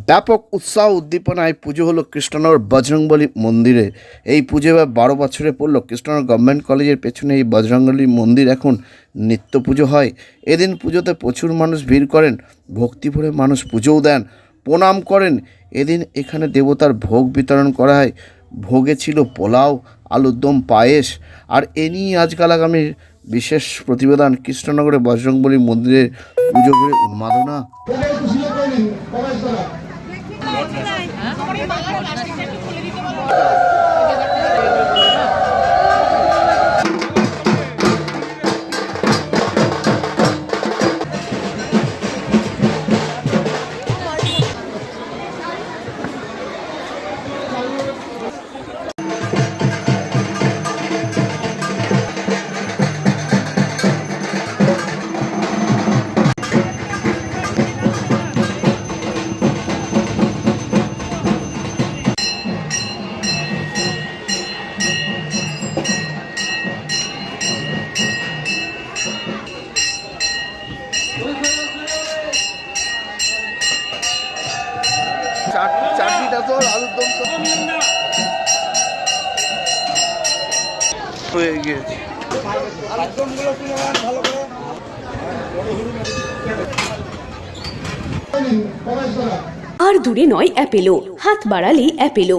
ব্যাপক উৎসাহ উদ্দীপনায় পুজো হলো কৃষ্ণনগর বজরংবলী মন্দিরে। এই পুজো এবার বারো বছরে পড়ল। কৃষ্ণনগর গভর্নমেন্ট কলেজের পেছনে এই বজরংবলী মন্দির এখন নিত্য পুজো হয়। এদিন পুজোতে প্রচুর মানুষ ভিড় করেন, ভক্তি ভরে মানুষ পুজোও দেন, প্রণাম করেন। এদিন এখানে দেবতার ভোগ বিতরণ করা হয়। ভোগে ছিল পোলাও আলুর দম পায়েস। আর এ নিয়ে আজকাল আগামীর বিশেষ প্রতিবেদন কৃষ্ণনগরে বজরংবলী মন্দিরের পুজো করে উন্মাদনা। চাটনিটা আলুর দম হয়ে গিয়েছে। আর দূরে নয় অ্যাপেলো। হাত বাড়ালেই Apollo.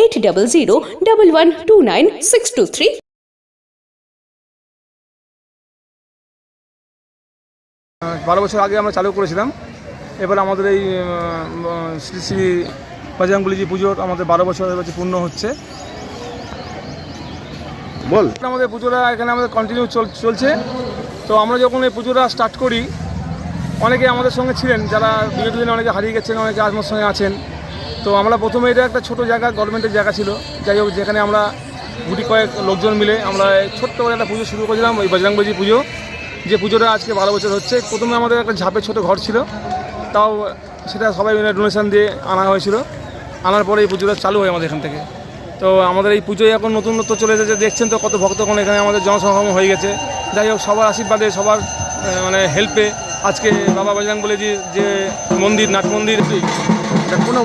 Eight double zero double one two nine six two three বারো বছর আগে আমরা চালু করেছিলাম। এবার আমাদের এই শ্রী শ্রী বজরংবলীজি পুজোর আমাদের বারো বছর হচ্ছে পূর্ণ হচ্ছে। বল। আমাদের পুজোটা এখানে আমাদের কন্টিনিউ চলছে। তো আমরা যখন এই পুজোটা স্টার্ট করি অনেকে আমাদের সঙ্গে ছিলেন যারা বিগত দিনে অনেকে হারিয়ে গেছেন অনেকে আমার সঙ্গে আছেন। তো আমরা প্রথমে এটা একটা ছোট জায়গা গভর্নমেন্টের জায়গা ছিল। যাই হোক, যেখানে আমরা গুটি কয়েক লোকজন মিলে আমরা ছোট্ট করে একটা পুজো শুরু করেছিলাম, ওই বজরংবলী পুজো। যে পুজোটা আজকে বারো বছর হচ্ছে। প্রথমে আমাদের একটা ঝাপে ছোট ঘর ছিল। তাও সেটা সবাই মিলে ডোনেশন দিয়ে আনা হয়েছিল। আনার পরে এই পুজোটা চালু হয় আমাদের এখান থেকে। তো আমাদের এই পুজোয় এখন নতুন নতুনত্ব চলে এসেছে। দেখছেন তো কত ভক্তগণ এখানে আমাদের জনসমাগম হয়ে গেছে। যাই হোক, সবার আশীর্বাদে, সবার মানে হেল্পে আজকে বাবা বজরং বলে যে মন্দির, নাট মন্দির কোনো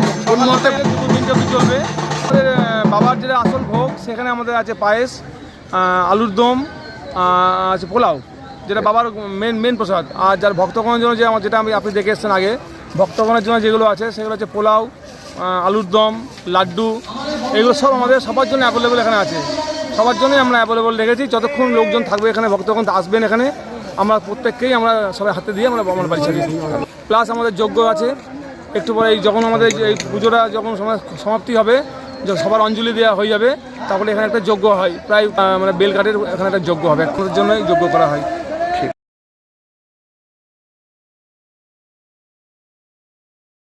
আমাদের বাবার যেটা আসল ভোগ, সেখানে আমাদের আছে পায়েস আলুর দম আছে পোলাও, যেটা বাবার মেন মেন প্রসাদ। আর যার ভক্তগণের জন্য যে আমার যেটা আমি আপনি দেখে এসছেন আগে, ভক্তগণের জন্য যেগুলো আছে, সেগুলো হচ্ছে পোলাও আলুর দম, লাড্ডু, এগুলো সব আমাদের সবার জন্য অ্যাভেলেবেল এখানে আছে। সবার জন্যই আমরা অ্যাভেলেবেল রেখেছি। যতক্ষণ লোকজন থাকবে এখানে, ভক্তগণ আসবেন এখানে, আমরা প্রত্যেককেই আমরা সবাই হাতে দিয়ে আমরা আমার বাড়ি ছেড়ে প্লাস আমাদের যোগ্য আছে। একটু পরে যখন আমাদের এই পুজোটা যখন সমা- সমাপ্তি হবে সবার অঞ্জলি দেওয়া হয়ে যাবে, তারপরে এখানে একটা যজ্ঞ হয়। প্রায় মানে বেলঘাটের এখানে একটা যজ্ঞ হবে। আমাদের জন্যই যজ্ঞ করা হয়।